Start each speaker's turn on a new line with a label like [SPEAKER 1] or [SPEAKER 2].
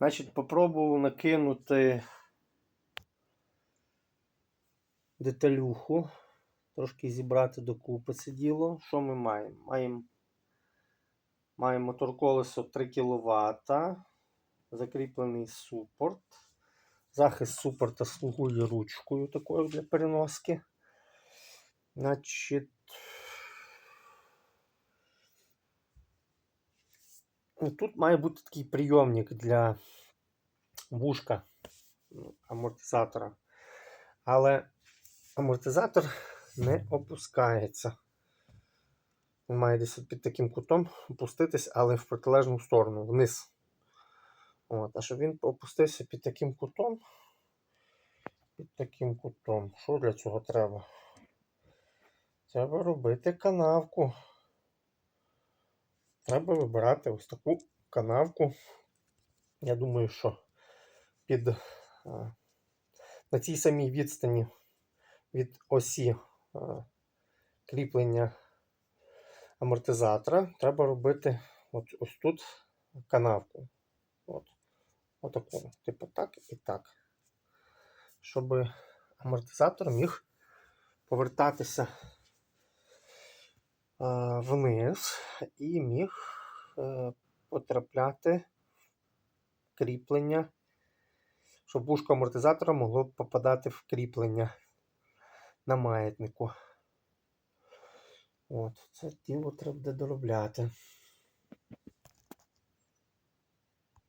[SPEAKER 1] Значить, попробував накинути деталюху, трошки зібрати докупи це діло. Що ми маємо? Маємо, маємо мотор-колесо 3 кВт, закріплений супорт. Захист супорта слугує ручкою такою для переноски. Значить, тут має бути такий прийомник для вушка ну, амортизатора. Але амортизатор не опускається. Він має десь під таким кутом опуститись, але в протилежну сторону, вниз. От, а щоб він опустився під таким кутом, під таким кутом. Що для цього треба? Треба робити канавку. Треба вибирати ось таку канавку. Я думаю, що під на цій самій відстані від осі кріплення амортизатора треба робити от, ось тут канавку. От, отаку. Типу так і так. Щоб амортизатор міг повертатися вниз і міг е, потрапляти кріплення, щоб вушко амортизатора могло попадати в кріплення на маятнику. От, це діло треба доробляти.